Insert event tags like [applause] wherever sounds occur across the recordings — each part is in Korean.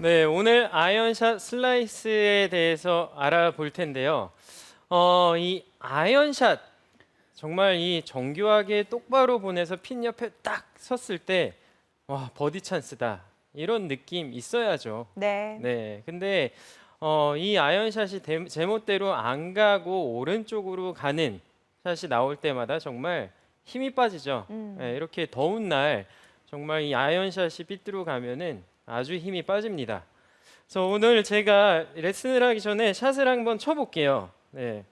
네, 오늘 아이언샷 슬라이스에 대해서 알아볼 텐데요. 어, 이 아이언샷 정말 이 정교하게 똑바로 보내서 핀 옆에 딱 섰을 때 와, 버디 찬스다. 이런 느낌 있어야죠. 네. 네. 근데 어, 이 아이언샷이 대- 제멋대로 안 가고 오른쪽으로 가는 샷이 나올 때마다 정말 힘이 빠지죠. 음. 네, 이렇게 더운 날 정말 이 아이언샷이 삐뚤어 가면은 아주 힘이 빠집니다. 그래서 오늘 제가 레슨을 하기 전에 샷을 한번 쳐볼게요. 네.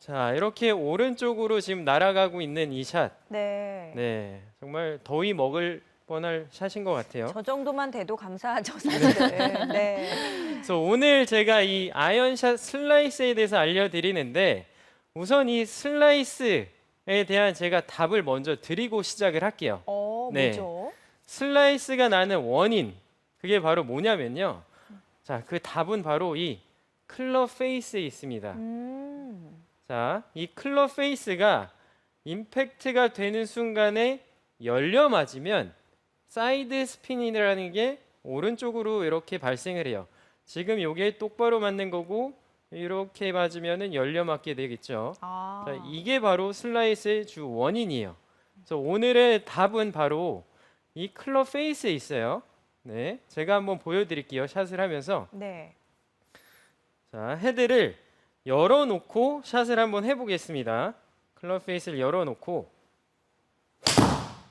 자, 이렇게 오른쪽으로 지금 날아가고 있는 이 샷. 네. 네, 정말 더위 먹을 뻔할 샷인 것 같아요. 저 정도만 돼도 감사하죠, 사실은. 네. [laughs] 그래서 오늘 제가 이 아이언샷 슬라이스에 대해서 알려드리는데 우선 이 슬라이스에 대한 제가 답을 먼저 드리고 시작을 할게요. 어, 네. 뭐죠? 슬라이스가 나는 원인 그게 바로 뭐냐면요. 자, 그 답은 바로 이 클럽 페이스에 있습니다. 음. 자, 이 클럽 페이스가 임팩트가 되는 순간에 열려 맞으면 사이드 스핀이라는 게 오른쪽으로 이렇게 발생을 해요. 지금 이게 똑바로 맞는 거고 이렇게 맞으면은 열려 맞게 되겠죠. 아. 자, 이게 바로 슬라이스의 주 원인이에요. 그래서 오늘의 답은 바로 이 클럽 페이스에 있어요. 네, 제가 한번 보여드릴게요. 샷을 하면서 네. 자, 헤드를 열어놓고 샷을 한번 해보겠습니다. 클럽 페이스를 열어놓고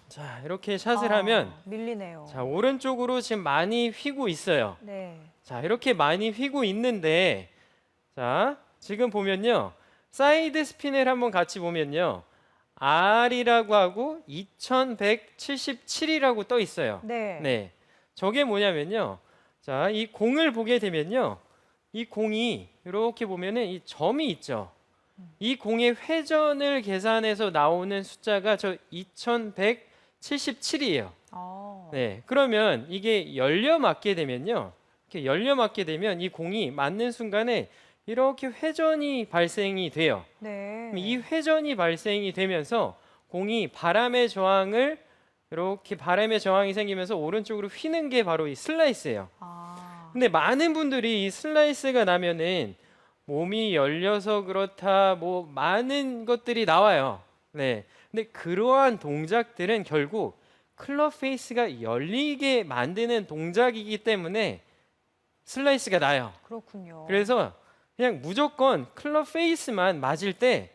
자 이렇게 샷을 아, 하면 밀리네요. 자 오른쪽으로 지금 많이 휘고 있어요. 네. 자 이렇게 많이 휘고 있는데 자 지금 보면요 사이드 스핀을 한번 같이 보면요 R이라고 하고 2177이라고 떠 있어요. 네. 네. 저게 뭐냐면요. 자, 이 공을 보게 되면요. 이 공이 이렇게 보면은 이 점이 있죠. 이 공의 회전을 계산해서 나오는 숫자가 저 2177이에요. 어. 네. 그러면 이게 열려 맞게 되면요. 이렇게 열려 맞게 되면 이 공이 맞는 순간에 이렇게 회전이 발생이 돼요. 네. 이 회전이 발생이 되면서 공이 바람의 저항을 이렇게 바람의 저항이 생기면서 오른쪽으로 휘는 게 바로 이 슬라이스예요. 아. 근데 많은 분들이 이 슬라이스가 나면은 몸이 열려서 그렇다 뭐 많은 것들이 나와요. 네. 근데 그러한 동작들은 결국 클럽 페이스가 열리게 만드는 동작이기 때문에 슬라이스가 나요. 그렇군요. 그래서 그냥 무조건 클럽 페이스만 맞을 때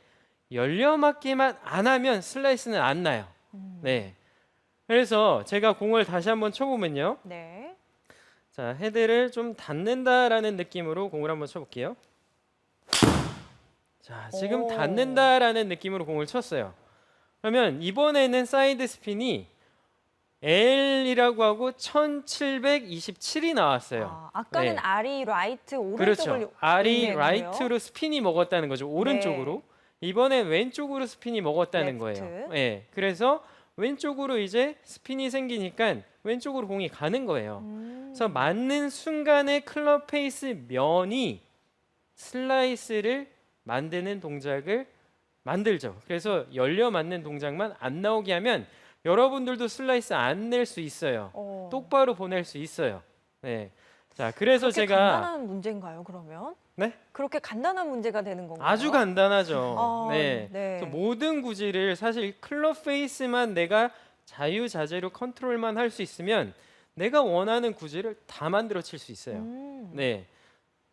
열려 맞기만 안 하면 슬라이스는 안 나요. 음. 네. 그래서 제가 공을 다시 한번 쳐보면요. 네. 자, 헤드를 좀 닿는다라는 느낌으로 공을 한번 쳐볼게요. 자, 지금 오. 닿는다라는 느낌으로 공을 쳤어요. 그러면 이번에는 사이드 스핀이 L이라고 하고 1727이 나왔어요. 아, 아까는 네. R이 라이트 오른쪽을 그렇죠. R이 의미했네요. 라이트로 스핀이 먹었다는 거죠. 오른쪽으로. 이번엔 왼쪽으로 스핀이 먹었다는. 거예요. 예. 그래서 왼쪽으로 이제 스핀이 생기니까 왼쪽으로 공이 가는 거예요. 음. 그래서 맞는 순간에 클럽 페이스 면이 슬라이스를 만드는 동작을 만들죠. 그래서 열려 맞는 동작만 안 나오게 하면 여러분들도 슬라이스 안 낼 수 있어요. 어. 똑바로 보낼 수 있어요. 네. 자, 그래서 그렇게 제가 간단한 문제인가요, 그러면? 네? 그렇게 간단한 문제가 되는 건가요? 아주 간단하죠. 아, 네. 네. 그래서 모든 구질을 사실 클럽 페이스만 내가 자유자재로 컨트롤만 할 수 있으면 내가 원하는 구질을 다 만들어 칠 수 있어요. 음. 네.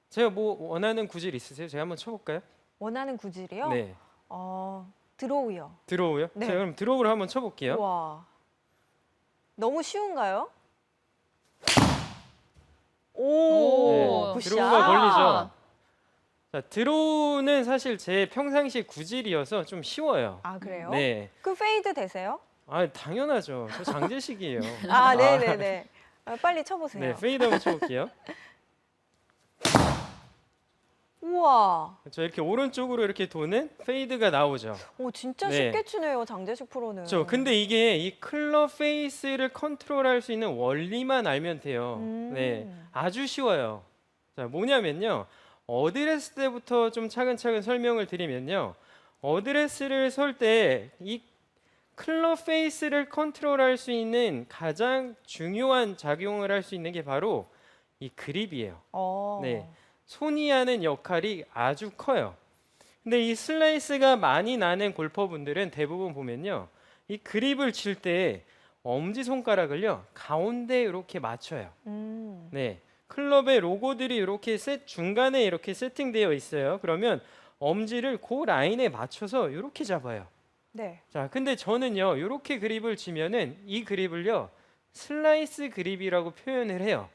제가 뭐 원하는 구질 있으세요? 제가 한번 쳐볼까요? 원하는 구질이요? 네. 어, 드로우요. 드로우요? 네. 제가 그럼 드로우를 한번 쳐볼게요. 와. 너무 쉬운가요? 오, 네. 굿샷. 드로우가 걸리죠. 자, 드로우는 사실 제 평상시 구질이어서 좀 쉬워요. 아, 그래요? 네. 그 페이드 되세요? 아, 당연하죠. 저 장재식이에요. 아, 네, 네, 네. 아, 빨리 쳐보세요. 네, 페이드 한번 쳐볼게요. [laughs] 우와, 저 이렇게 오른쪽으로 이렇게 도는 페이드가 나오죠. 오 진짜 네. 쉽게 치네요, 장재식 프로는. 저 근데 이게 이 클럽 페이스를 컨트롤할 수 있는 원리만 알면 돼요. 음. 네, 아주 쉬워요. 자, 뭐냐면요. 어드레스 때부터 좀 차근차근 설명을 드리면요. 어드레스를 설 때 이 클럽 페이스를 컨트롤할 수 있는 가장 중요한 작용을 할 수 있는 게 바로 이 그립이에요. 어. 네. 손이 하는 역할이 아주 커요. 근데 이 슬라이스가 많이 나는 골퍼분들은 대부분 보면요. 이 그립을 칠 때 엄지 손가락을요. 가운데 이렇게 맞춰요. 음. 네. 클럽의 로고들이 이렇게 셋 중간에 이렇게 세팅되어 있어요. 그러면 엄지를 그 라인에 맞춰서 이렇게 잡아요. 네. 자, 근데 저는요. 이렇게 그립을 치면은 이 그립을요. 슬라이스 그립이라고 표현을 해요.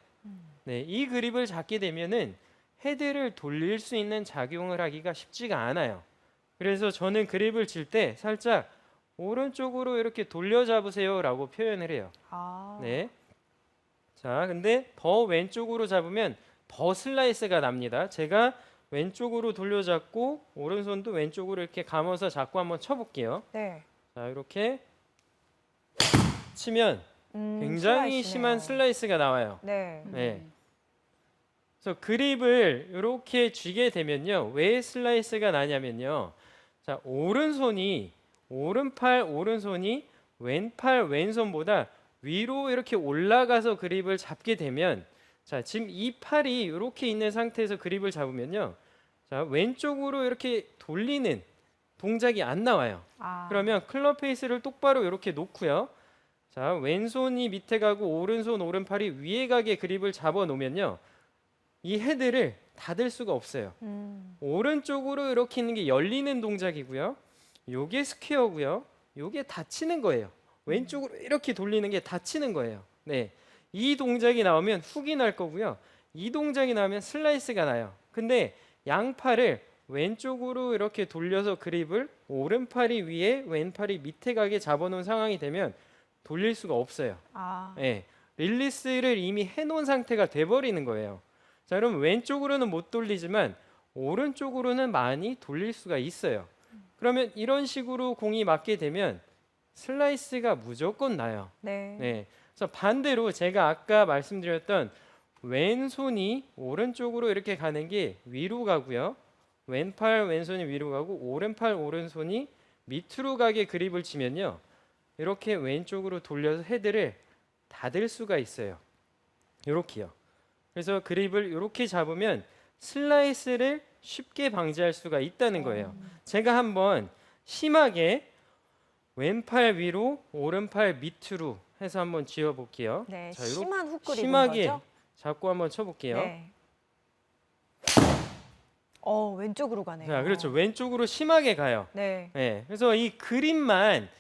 네, 이 그립을 잡게 되면은 헤드를 돌릴 수 있는 작용을 하기가 쉽지가 않아요. 그래서 저는 그립을 칠 때 살짝 오른쪽으로 이렇게 돌려 잡으세요라고 표현을 해요. 아. 네. 자, 근데 더 왼쪽으로 잡으면 더 슬라이스가 납니다. 제가 왼쪽으로 돌려 잡고 오른손도 왼쪽으로 이렇게 감아서 잡고 한번 쳐 볼게요. 네. 자, 이렇게 치면 음, 굉장히 슬라이스네요. 심한 슬라이스가 나와요. 네. 네. 그래서 그립을 이렇게 쥐게 되면요. 왜 슬라이스가 나냐면요. 자, 오른손이 오른팔 오른손이 왼팔 왼손보다 위로 이렇게 올라가서 그립을 잡게 되면 자, 지금 이 팔이 이렇게 있는 상태에서 그립을 잡으면요. 자, 왼쪽으로 이렇게 돌리는 동작이 안 나와요. 아. 그러면 클럽 페이스를 똑바로 이렇게 놓고요. 자, 왼손이 밑에 가고 오른손 오른팔이 위에 가게 그립을 잡아 놓으면요. 이 헤드를 닫을 수가 없어요. 음. 오른쪽으로 이렇게 있는 게 열리는 동작이고요. 요게 스퀘어고요. 요게 닫히는 거예요. 왼쪽으로 이렇게 돌리는 게 닫히는 거예요. 네. 이 동작이 나오면 훅이 날 거고요. 이 동작이 나오면 슬라이스가 나요. 근데 양팔을 왼쪽으로 이렇게 돌려서 그립을 오른팔이 위에 왼팔이 밑에 가게 잡아놓은 상황이 되면 돌릴 수가 없어요. 아. 예, 릴리스를 이미 해놓은 상태가 돼버리는 거예요. 자, 그럼 왼쪽으로는 못 돌리지만 오른쪽으로는 많이 돌릴 수가 있어요. 그러면 이런 식으로 공이 맞게 되면 슬라이스가 무조건 나요. 네. 네. 그래서 반대로 제가 아까 말씀드렸던 왼손이 오른쪽으로 이렇게 가는 게 위로 가고요. 왼팔 왼손이 위로 가고 오른팔 오른손이 밑으로 가게 그립을 치면요. 이렇게 왼쪽으로 돌려서 헤드를 닫을 수가 있어요. 이렇게요. 그래서 그립을 이렇게 잡으면 슬라이스를 쉽게 방지할 수가 있다는 거예요. 제가 한번 심하게 왼팔 위로 오른팔 밑으로 해서 한번 지어 볼게요. 네. 자, 심한 훅 그립인 심하게 거죠? 잡고 한번 쳐 볼게요. 네. 어, 왼쪽으로 가네요. 자, 그렇죠. 왼쪽으로 심하게 가요. 네. 네. 그래서 이 그립만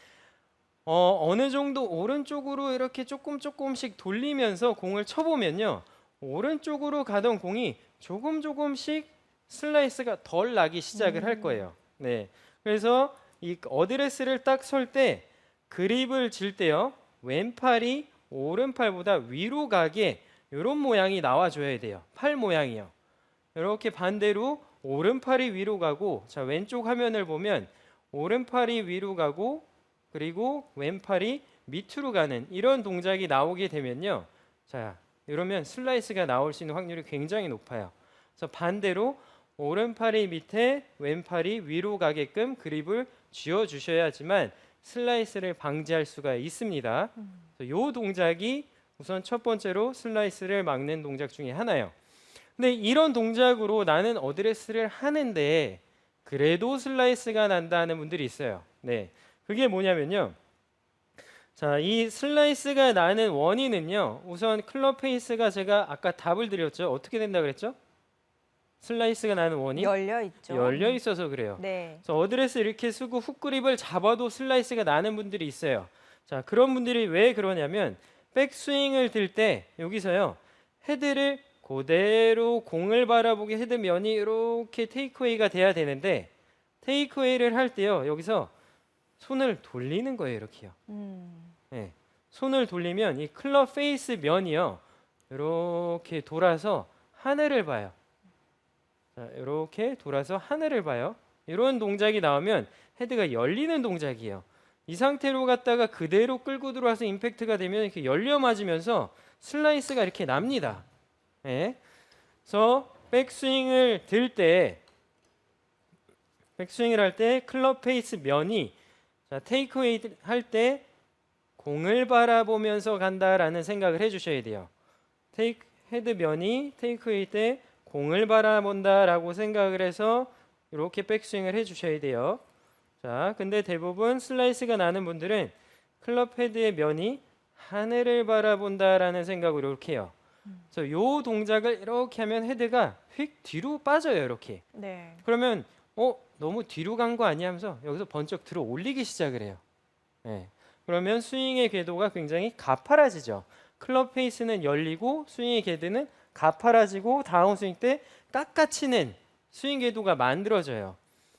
어, 어느 정도 오른쪽으로 이렇게 조금 조금씩 돌리면서 공을 쳐보면요. 오른쪽으로 가던 공이 조금 조금씩 슬라이스가 덜 나기 시작을 할 거예요. 네. 그래서 이 어드레스를 딱 설 때 그립을 질 때요. 왼팔이 오른팔보다 위로 가게 이런 모양이 나와줘야 돼요. 팔 모양이요. 이렇게 반대로 오른팔이 위로 가고 자 왼쪽 화면을 보면 오른팔이 위로 가고 그리고 왼팔이 밑으로 가는 이런 동작이 나오게 되면요. 자, 이러면 슬라이스가 나올 수 있는 확률이 굉장히 높아요. 그래서 반대로 오른팔이 밑에 왼팔이 위로 가게끔 그립을 쥐어 주셔야지만 슬라이스를 방지할 수가 있습니다. 이 동작이 우선 첫 번째로 슬라이스를 막는 동작 중에 하나예요. 근데 이런 동작으로 나는 어드레스를 하는데 그래도 슬라이스가 난다는 분들이 있어요. 네. 그게 뭐냐면요. 자, 이 슬라이스가 나는 원인은요. 우선 클럽 페이스가 제가 아까 답을 드렸죠. 어떻게 된다 그랬죠? 슬라이스가 나는 원인 열려 있죠. 열려 있어서 그래요. 네. 그래서 어드레스 이렇게 쓰고 훅 그립을 잡아도 슬라이스가 나는 분들이 있어요. 자, 그런 분들이 왜 그러냐면 백스윙을 들 때 여기서요. 헤드를 그대로 공을 바라보게 헤드 면이 이렇게 테이크웨이가 돼야 되는데 테이크웨이를 할 때요. 여기서 손을 돌리는 거예요, 이렇게요. 음. 네. 손을 돌리면 이 클럽 페이스 면이요. 이렇게 돌아서 하늘을 봐요. 자, 이렇게 돌아서 하늘을 봐요. 이런 동작이 나오면 헤드가 열리는 동작이에요. 이 상태로 갔다가 그대로 끌고 들어와서 임팩트가 되면 이렇게 열려 맞으면서 슬라이스가 이렇게 납니다. 예. 그래서 백스윙을 들 때 백스윙을 할 때 클럽 페이스 면이 자, 테이크웨이 할 때 공을 바라보면서 간다라는 생각을 해주셔야 돼요. 테이크 헤드 면이 테이크웨이 때 공을 바라본다라고 생각을 해서 이렇게 백스윙을 해주셔야 돼요. 자, 근데 대부분 슬라이스가 나는 분들은 클럽 헤드의 면이 하늘을 바라본다라는 생각으로 이렇게 해요. 그래서 요 동작을 이렇게 하면 헤드가 휙 뒤로 빠져요, 이렇게. 네. 그러면 어 너무 뒤로 간 거 아니야 하면서 여기서 번쩍 들어 올리기 시작을 해요. 네. 그러면 스윙의 궤도가 굉장히 가파라지죠. 클럽 페이스는 열리고 스윙의 궤도는 가파라지고 다운 스윙 때 깎아치는 스윙 궤도가 만들어져요.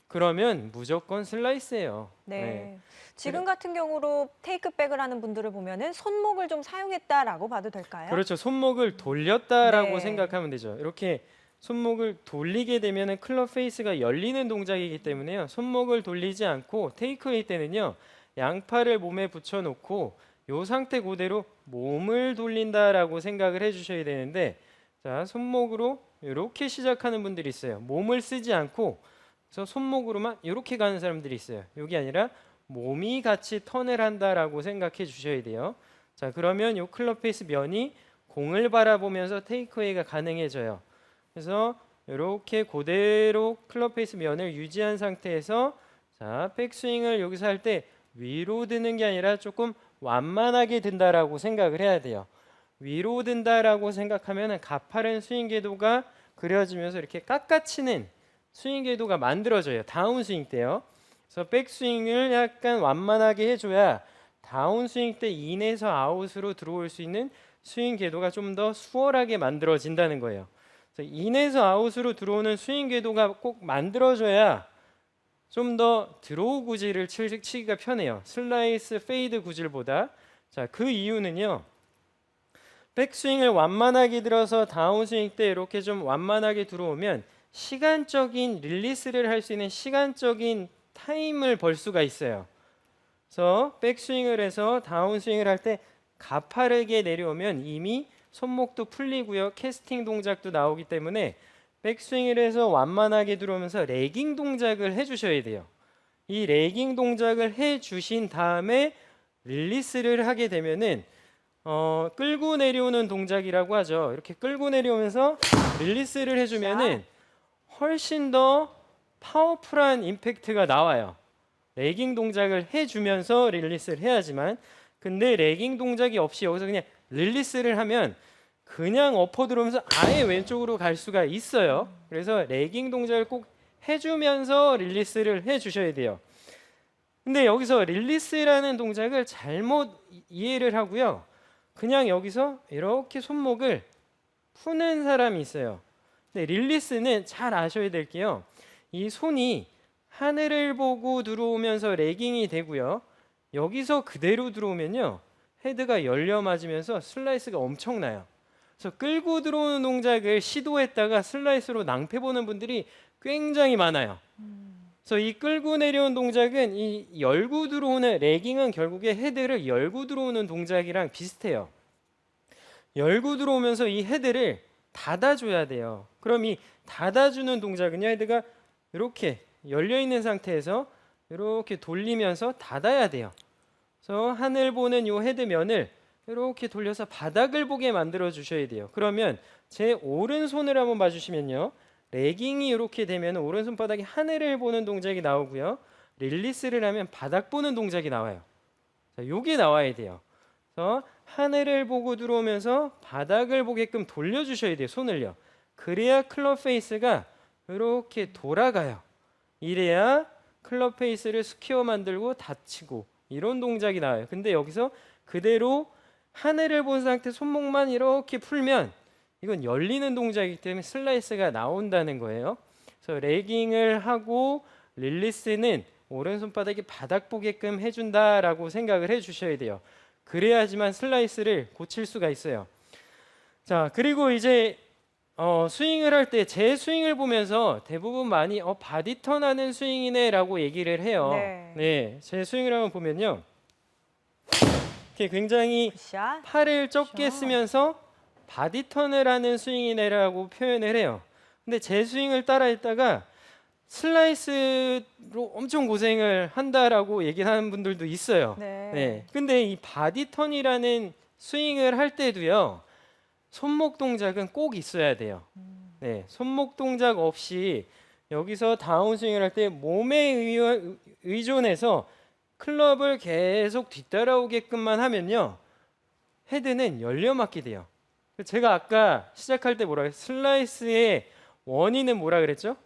그러면 무조건 슬라이스예요. 네. 지금 같은 경우로 테이크백을 하는 분들을 보면은 손목을 좀 사용했다라고 봐도 될까요? 그렇죠. 손목을 돌렸다라고 네. 생각하면 되죠. 이렇게 손목을 돌리게 되면은 클럽 페이스가 열리는 동작이기 때문에요. 손목을 돌리지 않고 테이크웨이 때는요. 양팔을 몸에 붙여 놓고 요 상태 그대로 몸을 돌린다라고 생각을 해 주셔야 되는데 자, 손목으로 이렇게 시작하는 분들이 있어요. 몸을 쓰지 않고 그래서 손목으로만 이렇게 가는 사람들이 있어요. 여기 아니라 몸이 같이 턴을 한다라고 생각해 주셔야 돼요. 자, 그러면 요 클럽 페이스 면이 공을 바라보면서 테이크웨이가 가능해져요. 그래서 이렇게 그대로 클럽 페이스 면을 유지한 상태에서 자, 백스윙을 여기서 할 때 위로 드는 게 아니라 조금 완만하게 든다라고 생각을 해야 돼요. 위로 든다라고 생각하면 가파른 스윙 궤도가 그려지면서 이렇게 깎아치는 스윙 궤도가 만들어져요. 다운 스윙 때요. 그래서 백스윙을 약간 완만하게 해줘야 다운 스윙 때 인에서 아웃으로 들어올 수 있는 스윙 궤도가 좀 더 수월하게 만들어진다는 거예요. 그래서 인에서 아웃으로 들어오는 스윙 궤도가 꼭 만들어져야 좀 더 드로우 구질을 치- 치기가 편해요. 슬라이스 페이드 구질보다. 자, 그 이유는요. 백스윙을 완만하게 들어서 다운스윙 때 이렇게 좀 완만하게 들어오면 시간적인 릴리스를 할 수 있는 시간적인 타임을 벌 수가 있어요. 그래서 백스윙을 해서 다운스윙을 할 때 가파르게 내려오면 이미 손목도 풀리고요. 캐스팅 동작도 나오기 때문에 백스윙을 해서 완만하게 들어오면서 레깅 동작을 해 주셔야 돼요. 이 레깅 동작을 해 주신 다음에 릴리스를 하게 되면은 어, 끌고 내려오는 동작이라고 하죠. 이렇게 끌고 내려오면서 릴리스를 해주면은 훨씬 더 파워풀한 임팩트가 나와요. 레깅 동작을 해주면서 릴리스를 해야지만 근데 레깅 동작이 없이 여기서 그냥 릴리스를 하면 그냥 엎어 들어오면서 아예 왼쪽으로 갈 수가 있어요. 그래서 레깅 동작을 꼭 해주면서 릴리스를 해주셔야 돼요. 근데 여기서 릴리스라는 동작을 잘못 이- 이해를 하고요. 그냥 여기서 이렇게 손목을 푸는 사람이 있어요. 근데 릴리스는 잘 아셔야 될 게요. 이 손이 하늘을 보고 들어오면서 레깅이 되고요. 여기서 그대로 들어오면요. 헤드가 열려 맞으면서 슬라이스가 엄청나요. 그래서 끌고 들어오는 동작을 시도했다가 슬라이스로 낭패 보는 분들이 굉장히 많아요. 그래서 이 끌고 내려온 동작은 이 열고 들어오는 레깅은 결국에 헤드를 열고 들어오는 동작이랑 비슷해요. 열고 들어오면서 이 헤드를 닫아줘야 돼요. 그럼 이 닫아주는 동작은요, 헤드가 이렇게 열려 있는 상태에서 이렇게 돌리면서 닫아야 돼요. 그래서 하늘 보는 이 헤드 면을 이렇게 돌려서 바닥을 보게 만들어 주셔야 돼요. 그러면 제 오른손을 한번 봐주시면요. 레깅이 이렇게 되면 오른손 바닥이 하늘을 보는 동작이 나오고요. 릴리스를 하면 바닥 보는 동작이 나와요. 자, 요게 나와야 돼요. 그래서 하늘을 보고 들어오면서 바닥을 보게끔 돌려주셔야 돼요. 손을요. 그래야 클럽 페이스가 이렇게 돌아가요. 이래야 클럽 페이스를 스퀘어 만들고 닫히고 이런 동작이 나와요. 근데 여기서 그대로 하늘을 본 상태 손목만 이렇게 풀면 이건 열리는 동작이기 때문에 슬라이스가 나온다는 거예요. 그래서 레깅을 하고 릴리스는 오른손 바닥이 바닥 보게끔 해준다라고 생각을 해주셔야 돼요. 그래야지만 슬라이스를 고칠 수가 있어요. 자 그리고 이제 어, 스윙을 할 때 제 스윙을 보면서 대부분 많이 어, 바디 턴 하는 스윙이네라고 얘기를 해요. 네. 제 스윙을 한번 보면요, 이렇게 굉장히 굿샷. 팔을 좁게 굿샷. 쓰면서 바디 턴을 하는 스윙이네라고 표현을 해요. 근데 제 스윙을 따라했다가 슬라이스로 엄청 고생을 한다라고 얘기하는 분들도 있어요. 네. 네. 근데 이 바디 턴이라는 스윙을 할 때도요. 손목 동작은 꼭 있어야 돼요. 네. 손목 동작 없이 여기서 다운 스윙을 할 때 몸에 의, 의존해서 클럽을 계속 뒤따라오게끔만 하면요. 헤드는 열려 맞게 돼요. 제가 아까 시작할 때 뭐라 그랬어요? 슬라이스의 원인은 뭐라 그랬죠?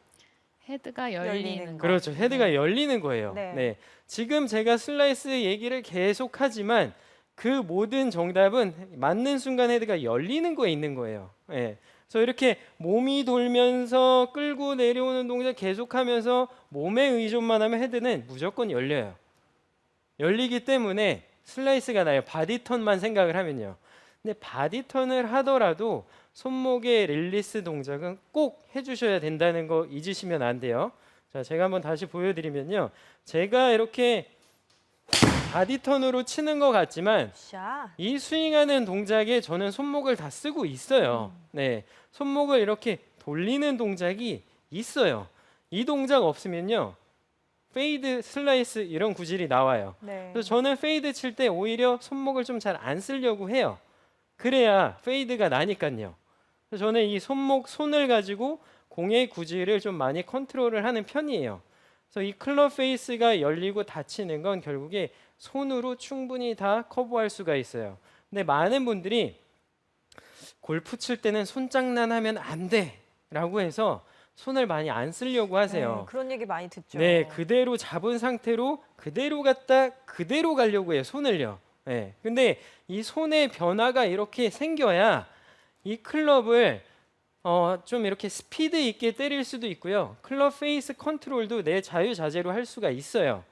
헤드가 열리는 열리는 거. 그렇죠. 헤드가 열리는 거예요. 네. 네. 지금 제가 슬라이스 얘기를 계속 하지만 그 모든 정답은 맞는 순간 헤드가 열리는 거에 있는 거예요. 예. 그래서 이렇게 몸이 돌면서 끌고 내려오는 동작 계속하면서 몸에 의존만 하면 헤드는 무조건 열려요. 열리기 때문에 슬라이스가 나요. 바디 턴만 생각을 하면요. 근데 바디 턴을 하더라도 손목의 릴리스 동작은 꼭 해주셔야 된다는 거 잊으시면 안 돼요. 자, 제가 한번 다시 보여드리면요. 제가 이렇게 바디 턴으로 치는 것 같지만 샷. 이 스윙하는 동작에 저는 손목을 다 쓰고 있어요. 네, 손목을 이렇게 돌리는 동작이 있어요. 이 동작 없으면요, 페이드, 슬라이스 이런 구질이 나와요. 네. 그래서 저는 페이드 칠 때 오히려 손목을 좀 잘 안 쓰려고 해요. 그래야 페이드가 나니까요. 그래서 저는 이 손목 손을 가지고 공의 구질을 좀 많이 컨트롤을 하는 편이에요. 그래서 이 클럽 페이스가 열리고 닫히는 건 결국에 손으로 충분히 다 커버할 수가 있어요. 근데 많은 분들이 골프 칠 때는 손장난하면 안 돼라고 해서 손을 많이 안 쓰려고 하세요. 네, 그런 얘기 많이 듣죠. 네, 그대로 잡은 상태로 그대로 갔다 그대로 가려고 해요. 손을요. 네. 근데 이 손의 변화가 이렇게 생겨야 이 클럽을 어, 좀 이렇게 스피드 있게 때릴 수도 있고요. 클럽 페이스 컨트롤도 내 자유자재로 할 수가 있어요.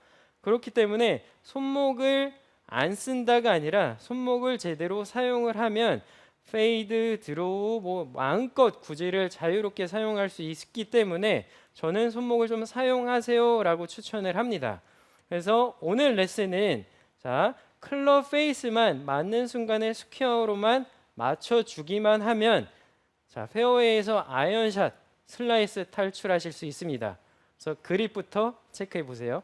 그렇기 때문에 손목을 안 쓴다가 아니라 손목을 제대로 사용을 하면 페이드, 드로우 뭐 마음껏 구질을 자유롭게 사용할 수 있기 때문에 저는 손목을 좀 사용하세요라고 추천을 합니다. 그래서 오늘 레슨은 자 클럽 페이스만 맞는 순간에 스퀘어로만 맞춰 주기만 하면 자 페어웨이에서 아이언샷 슬라이스 탈출하실 수 있습니다. 그래서 그립부터 체크해 보세요.